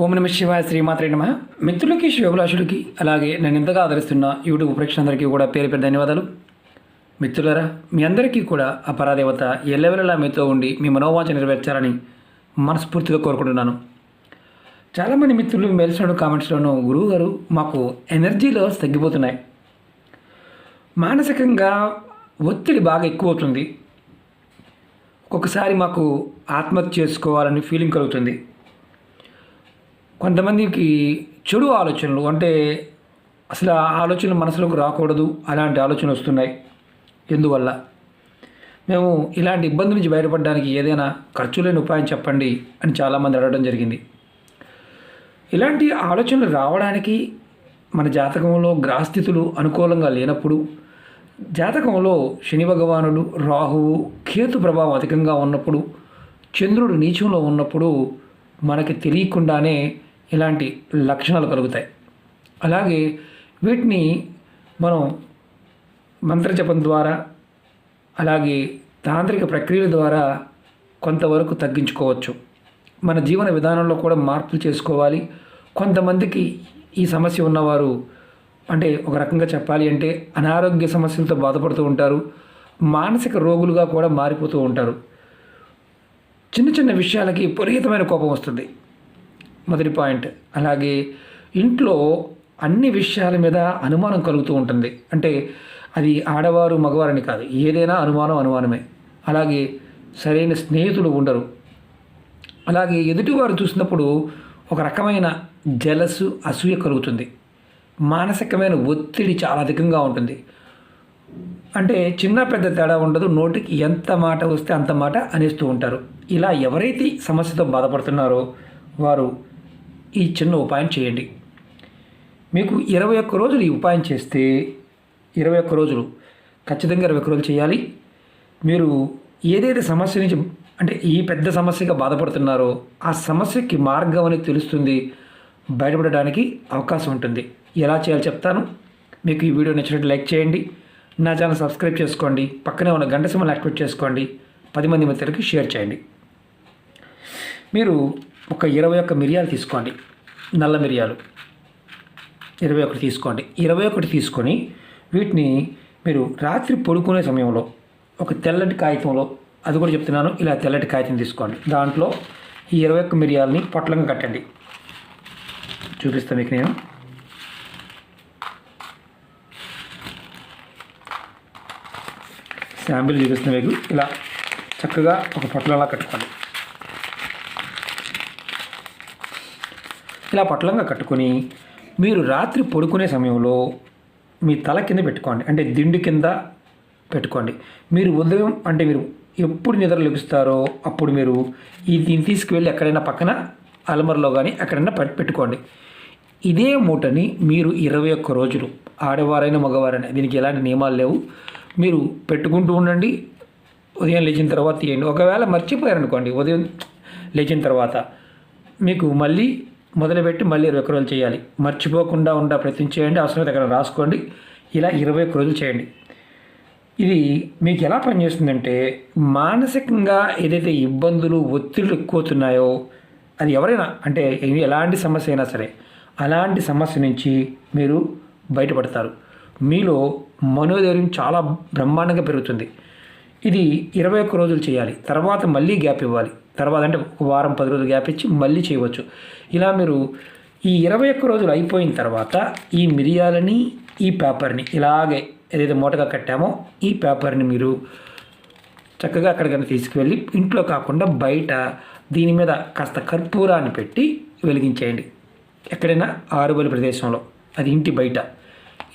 ఓం నమ శివాయ శ్రీమాత్రే నమ. మిత్రులకి శివభిలాషులకి అలాగే నేను ఇంతగా ఆదరిస్తున్న యూట్యూబ్ ప్రేక్షకులందరికీ కూడా పేరు పేరు ధన్యవాదాలు. మిత్రులరా మీ అందరికీ కూడా ఆ పరాదేవత ఎల్లవెల్లలా మీతో ఉండి మీ మనోవాంఛ నెరవేర్చాలని మనస్ఫూర్తిగా కోరుకుంటున్నాను. చాలామంది మిత్రులు మెలిసిన కామెంట్స్లోనూ గురువు గారు మాకు ఎనర్జీ లెవెల్స్ తగ్గిపోతున్నాయి. మానసికంగా ఒత్తిడి బాగా ఎక్కువ అవుతుంది ఒక్కొక్కసారి మాకు ఆత్మహత్య చేసుకోవాలని ఫీలింగ్ కలుగుతుంది. కొంతమందికి చెడు ఆలోచనలు అంటే అసలు ఆ ఆలోచనలు మనసులోకి రాకూడదు అలాంటి ఆలోచనలు వస్తున్నాయి. ఎందువల్ల? మేము ఇలాంటి ఇబ్బంది నుంచి బయటపడడానికి ఏదైనా ఖర్చు లేని ఉపాయం చెప్పండి అని చాలామంది అడగడం జరిగింది. ఇలాంటి ఆలోచనలు రావడానికి మన జాతకంలో గ్రాస్థితులు అనుకూలంగా లేనప్పుడు జాతకంలో శని భగవానుడు రాహువు కేతు ప్రభావం అధికంగా ఉన్నప్పుడు చంద్రుడు నీచంలో ఉన్నప్పుడు మనకి తెలియకుండానే ఇలాంటి లక్షణాలు కలుగుతాయి. అలాగే వీటిని మనం మంత్రజపం ద్వారా అలాగే తాంత్రిక ప్రక్రియల ద్వారా కొంతవరకు తగ్గించుకోవచ్చు. మన జీవన విధానంలో కూడా మార్పులు చేసుకోవాలి. కొంతమందికి ఈ సమస్య ఉన్నవారు అంటే ఒక రకంగా చెప్పాలి అంటే అనారోగ్య సమస్యలతో బాధపడుతూ ఉంటారు. మానసిక రోగులుగా కూడా మారిపోతూ ఉంటారు. చిన్న చిన్న విషయాలకి విపరీతమైన కోపం వస్తుంది. మొదటి పాయింట్. అలాగే ఇంట్లో అన్ని విషయాల మీద అనుమానం కలుగుతూ ఉంటుంది. అంటే అది ఆడవారు మగవారని కాదు. ఏదైనా అనుమానం అనుమానమే. అలాగే సరైన స్నేహితులు ఉండరు. అలాగే ఎదుటివారు చూసినప్పుడు ఒక రకమైన జలసు అసూయ కలుగుతుంది. మానసికమైన ఒత్తిడి చాలా అధికంగా ఉంటుంది. అంటే చిన్న పెద్ద తేడా ఉండదు. నోటికి ఎంత మాట వస్తే అంత మాట అనేస్తూ ఉంటారు. ఇలా ఎవరైతే సమస్యతో బాధపడుతున్నారో వారు ఈ చిన్న ఉపాయం చేయండి. మీకు ఇరవై ఒక్క రోజులు ఈ ఉపాయం చేస్తే ఇరవై ఒక్క రోజులు ఖచ్చితంగా ఇరవై ఒక్క రోజులు చేయాలి. మీరు ఏదైతే సమస్య నుంచి అంటే ఈ పెద్ద సమస్యగా బాధపడుతున్నారో ఆ సమస్యకి మార్గం అనేది తెలుస్తుంది. బయటపడడానికి అవకాశం ఉంటుంది. ఎలా చేయాలో చెప్తాను. మీకు ఈ వీడియో నచ్చినట్టు లైక్ చేయండి. నా ఛానల్ సబ్స్క్రైబ్ చేసుకోండి. పక్కనే ఉన్న గంట సింబల్ యాక్టివేట్ చేసుకోండి. పది మంది మిత్రులకి షేర్ చేయండి. మీరు ఒక ఇరవై ఒక్క మిరియాలు తీసుకోండి. నల్ల మిరియాలు. ఇరవై ఒకటి తీసుకోండి. ఇరవై ఒకటి తీసుకొని వీటిని మీరు రాత్రి పడుకునే సమయంలో ఒక తెల్లటి కాగితంలో అది కూడా చెప్తున్నాను ఇలా తెల్లటి కాగితం తీసుకోండి. దాంట్లో ఈ ఇరవై ఒక్క మిరియాలని పొట్లంగా కట్టండి. చూపిస్తాను మీకు నేను. శాంపిల్ చూపిస్తున్న మీకు ఇలా చక్కగా ఒక పొట్లంలా కట్టుకోండి. ఇలా పట్లంగా కట్టుకొని మీరు రాత్రి పడుకునే సమయంలో మీ తల కింద పెట్టుకోండి. అంటే దిండు కింద పెట్టుకోండి. మీరు ఉదయం అంటే మీరు ఎప్పుడు నిద్ర లభిస్తారో అప్పుడు మీరు ఈ దీన్ని తీసుకువెళ్ళి ఎక్కడైనా పక్కన అలమరలో కానీ ఎక్కడైనా పెట్టుకోండి. ఇదే మూటని మీరు ఇరవై ఒక్క రోజులు ఆడవారైనా మగవారైనా దీనికి ఎలాంటి నియమాలు లేవు. మీరు పెట్టుకుంటూ ఉండండి. ఉదయం లేచిన తర్వాత తీయండి. ఒకవేళ మర్చిపోయారనుకోండి ఉదయం లేచిన తర్వాత మీకు మళ్ళీ మొదలుపెట్టి మళ్ళీ ఇరవై రోజులు చేయాలి. మర్చిపోకుండా ఉండే ప్రయత్నం చేయండి. అవసరమైతే దగ్గర రాసుకోండి. ఇలా ఇరవై ఒక్క రోజులు చేయండి. ఇది మీకు ఎలా పనిచేస్తుందంటే మానసికంగా ఏదైతే ఇబ్బందులు ఒత్తిళ్ళు ఎక్కువతున్నాయో అది ఎవరైనా అంటే ఎలాంటి సమస్య అయినా సరే అలాంటి సమస్య నుంచి మీరు బయటపడతారు. మీలో మనోధైర్యం చాలా బ్రహ్మాండంగా పెరుగుతుంది. ఇది ఇరవై ఒక్క రోజులు చేయాలి. తర్వాత మళ్ళీ గ్యాప్ ఇవ్వాలి. తర్వాత అంటే ఒక వారం పది రోజులు గ్యాప్ ఇచ్చి మళ్ళీ చేయవచ్చు. ఇలా మీరు ఈ ఇరవై ఒక్క రోజులు అయిపోయిన తర్వాత ఈ మిరియాలని ఈ పేపర్ని ఇలాగే ఏదైతే మూటగా కట్టామో ఈ పేపర్ని మీరు చక్కగా అక్కడికైనా తీసుకువెళ్ళి ఇంట్లో కాకుండా బయట దీని మీద కాస్త కర్పూరాన్ని పెట్టి వెలిగించేయండి. ఎక్కడైనా ఆరుబలి ప్రదేశంలో అది ఇంటి బయట.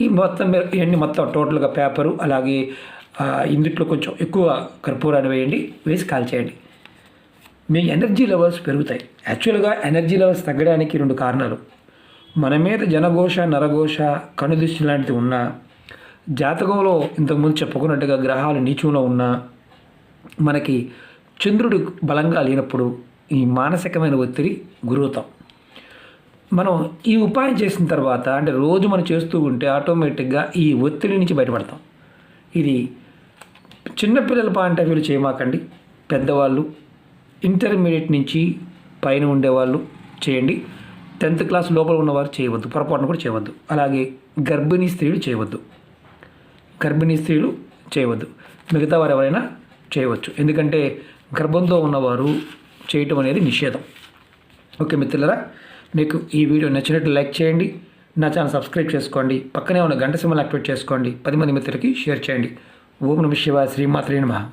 ఈ మొత్తం మీరు ఇవన్నీ మొత్తం టోటల్గా పేపరు అలాగే ఇందుట్లో కొంచెం ఎక్కువ కర్పూరాన్ని వేయండి వేసి కాల్చేయండి. మీ ఎనర్జీ లెవెల్స్ పెరుగుతాయి. యాక్చువల్గా ఎనర్జీ లెవెల్స్ తగ్గడానికి రెండు కారణాలు. మన మీద జనఘోష నరఘోష కనుదృష్టి లాంటిది ఉన్నా జాతకంలో ఇంతకుముందు చెప్పుకున్నట్టుగా గ్రహాలు నీచంలో ఉన్నా మనకి చంద్రుడు బలంగా లేనప్పుడు ఈ మానసికమైన ఒత్తిడి గురవుతాం. మనం ఈ ఉపాయం చేసిన తర్వాత అంటే రోజు మనం చేస్తూ ఉంటే ఆటోమేటిక్గా ఈ ఒత్తిడి నుంచి బయటపడతాం. ఇది చిన్నపిల్లల పాయింట్ ఆఫ్ వ్యూలు చేయమాకండి. పెద్దవాళ్ళు ఇంటర్మీడియట్ నుంచి పైన ఉండేవాళ్ళు చేయండి. టెన్త్ క్లాస్ లోపల ఉన్నవారు చేయవద్దు. పొరపాటును కూడా చేయవద్దు. అలాగే గర్భిణీ స్త్రీలు చేయవద్దు. గర్భిణీ స్త్రీలు చేయవద్దు. మిగతా వారు ఎవరైనా చేయవచ్చు. ఎందుకంటే గర్భంతో ఉన్నవారు చేయటం అనేది నిషేధం. ఓకే మిత్రులరా మీకు ఈ వీడియో నచ్చినట్లు లైక్ చేయండి. నా ఛానల్ సబ్స్క్రైబ్ చేసుకోండి. పక్కనే ఉన్న గంట సింబల్ యాక్టివేట్ చేసుకోండి. పది మంది మిత్రులకి షేర్ చేయండి. ఓం నమ శివ శ్రీమాత్రే నమ.